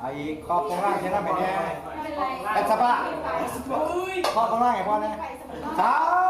ไอ้ครอบข้างล่างใช่ไหมไปเนี่ยไม่เป็นไรแอดสปาครอบข้างล่างไอพ่อเนี่ยสาม